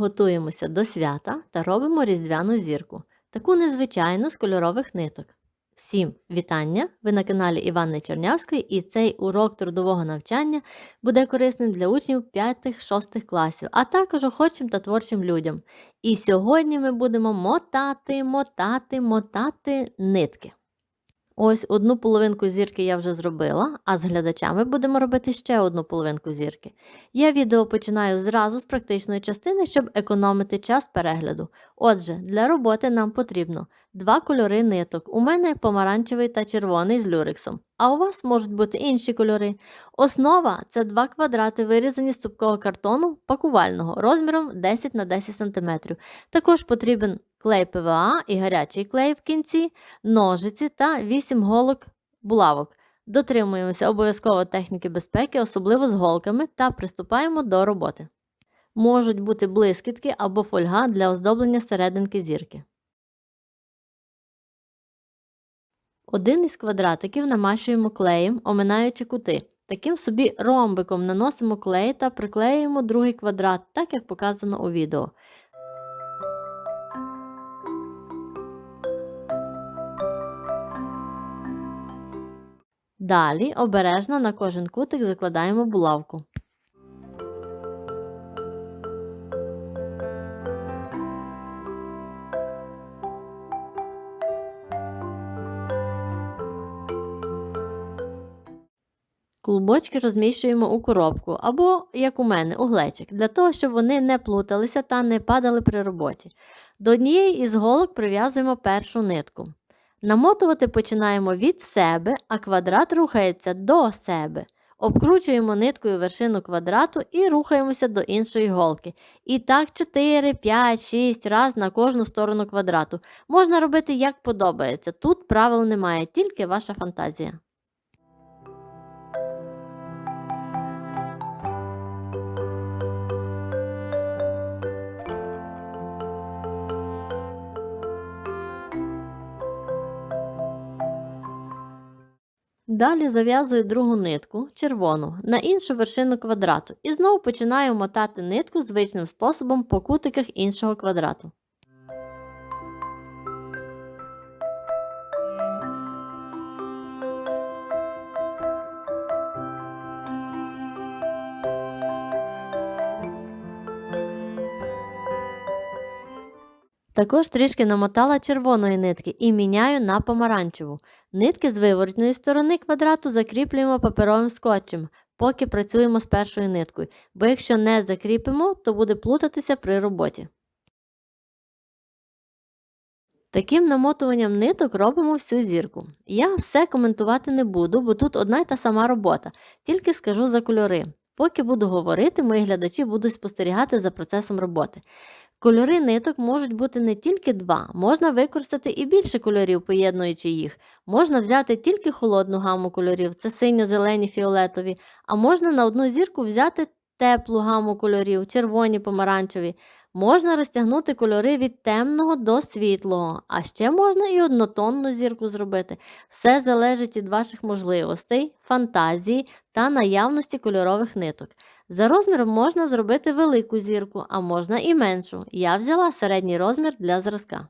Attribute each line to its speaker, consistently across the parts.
Speaker 1: Готуємося до свята та робимо різдвяну зірку, таку незвичайну з кольорових ниток. Всім вітання! Ви на каналі Іванни Чернявської і цей урок трудового навчання буде корисним для учнів 5-6 класів, а також охочим та творчим людям. І сьогодні ми будемо мотати, мотати, мотати нитки. Ось одну половинку зірки я вже зробила, а з глядачами будемо робити ще одну половинку зірки. Я відео починаю зразу з практичної частини, щоб економити час перегляду. Отже, для роботи нам потрібно два кольори ниток. У мене помаранчевий та червоний з люрексом, а у вас можуть бути інші кольори. Основа це два квадрати, вирізані з цупкого картону пакувального розміром 10 на 10 см. Також потрібен клей ПВА і гарячий клей в кінці, ножиці та 8 голок булавок. Дотримуємося обов'язково техніки безпеки, особливо з голками, та приступаємо до роботи. Можуть бути блискітки або фольга для оздоблення серединки зірки. Один із квадратиків намащуємо клеєм, оминаючи кути. Таким собі ромбиком наносимо клей та приклеюємо другий квадрат, так як показано у відео. Далі обережно на кожен кутик закладаємо булавку. Клубочки розміщуємо у коробку або, як у мене, у глечик, для того, щоб вони не плуталися та не падали при роботі. До однієї із голок прив'язуємо першу нитку. Намотувати починаємо від себе, а квадрат рухається до себе. Обкручуємо ниткою вершину квадрату і рухаємося до іншої голки. І так 4, 5, 6 раз на кожну сторону квадрату. Можна робити як подобається. Тут правил немає, тільки ваша фантазія. Далі зав'язую другу нитку, червону, на іншу вершину квадрату і знову починаю мотати нитку звичним способом по кутиках іншого квадрату. Також трішки намотала червоної нитки і міняю на помаранчеву. Нитки з виворотної сторони квадрату закріплюємо паперовим скотчем, поки працюємо з першою ниткою, бо якщо не закріпимо, то буде плутатися при роботі. Таким намотуванням ниток робимо всю зірку. Я все коментувати не буду, бо тут одна й та сама робота, тільки скажу за кольори. Поки буду говорити, мої глядачі будуть спостерігати за процесом роботи. Кольори ниток можуть бути не тільки два, можна використати і більше кольорів, поєднуючи їх. Можна взяти тільки холодну гаму кольорів, це синьо-зелені фіолетові, а можна на одну зірку взяти теплу гаму кольорів, червоні, помаранчеві. Можна розтягнути кольори від темного до світлого, а ще можна і однотонну зірку зробити. Все залежить від ваших можливостей, фантазії та наявності кольорових ниток. За розміром можна зробити велику зірку, а можна і меншу. Я взяла середній розмір для зразка.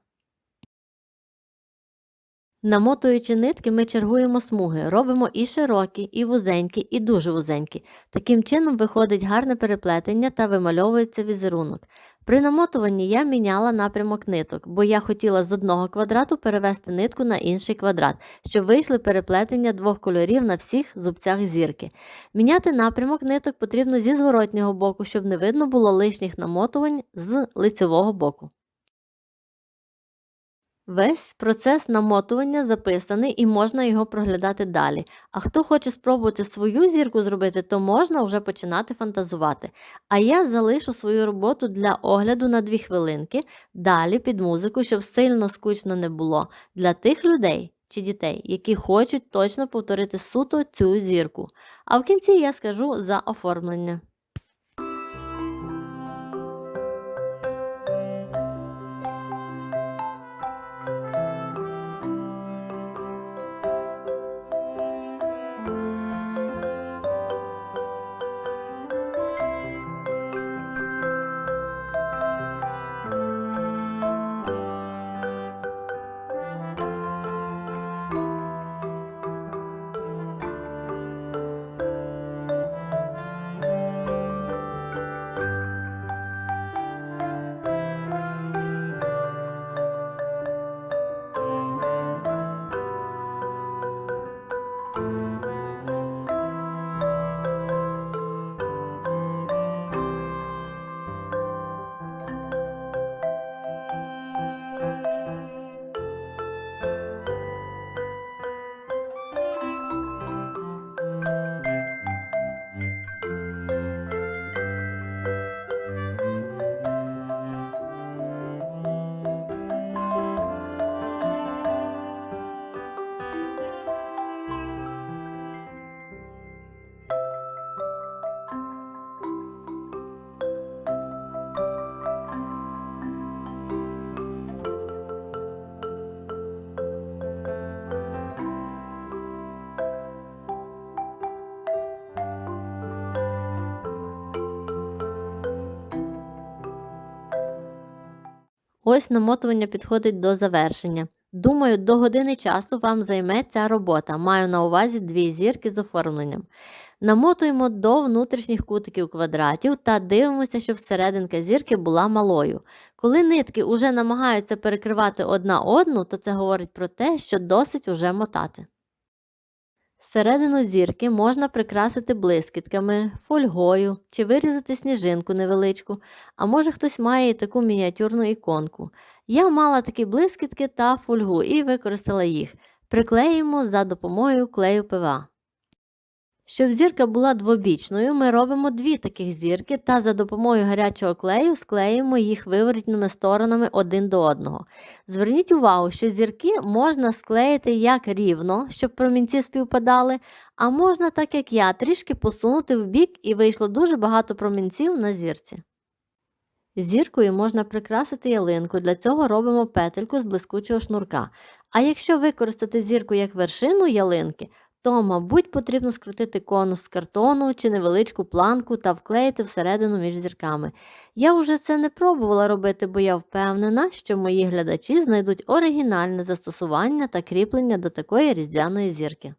Speaker 1: Намотуючи нитки, ми чергуємо смуги, робимо і широкі, і вузенькі, і дуже вузенькі. Таким чином виходить гарне переплетення та вимальовується візерунок. При намотуванні я міняла напрямок ниток, бо я хотіла з одного квадрату перевести нитку на інший квадрат, щоб вийшли переплетення двох кольорів на всіх зубцях зірки. Міняти напрямок ниток потрібно зі зворотнього боку, щоб не видно було лишніх намотувань з лицевого боку. Весь процес намотування записаний і можна його проглядати далі. А хто хоче спробувати свою зірку зробити, то можна вже починати фантазувати. А я залишу свою роботу для огляду на 2 хвилинки, далі під музику, щоб сильно скучно не було, для тих людей чи дітей, які хочуть точно повторити суто цю зірку. А в кінці я скажу за оформлення. Ось намотування підходить до завершення. Думаю, до години часу вам займе ця робота. Маю на увазі дві зірки з оформленням. Намотуємо до внутрішніх кутиків квадратів та дивимося, щоб серединка зірки була малою. Коли нитки уже намагаються перекривати одна одну, то це говорить про те, що досить уже мотати. Середину зірки можна прикрасити блискітками, фольгою чи вирізати сніжинку невеличку, а може хтось має і таку мініатюрну іконку. Я мала такі блискітки та фольгу і використала їх. Приклеїмо за допомогою клею ПВА. Щоб зірка була двобічною, ми робимо дві таких зірки та за допомогою гарячого клею склеїмо їх виворітними сторонами один до одного. Зверніть увагу, що зірки можна склеїти як рівно, щоб промінці співпадали, а можна, так як я, трішки посунути в бік і вийшло дуже багато промінців на зірці. Зіркою можна прикрасити ялинку, для цього робимо петельку з блискучого шнурка. А якщо використати зірку як вершину ялинки, то, мабуть, потрібно скрутити конус з картону чи невеличку планку та вклеїти всередину між зірками. Я вже це не пробувала робити, бо я впевнена, що мої глядачі знайдуть оригінальне застосування та кріплення до такої різдвяної зірки.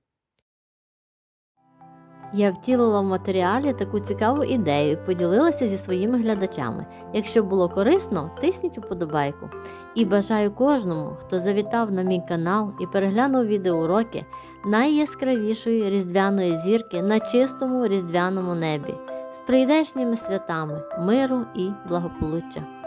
Speaker 1: Я втілила в матеріалі таку цікаву ідею і поділилася зі своїми глядачами. Якщо було корисно, тисніть уподобайку. І бажаю кожному, хто завітав на мій канал і переглянув відеоуроки найяскравішої різдвяної зірки на чистому різдвяному небі з прийдешніми святами, миру і благополуччя.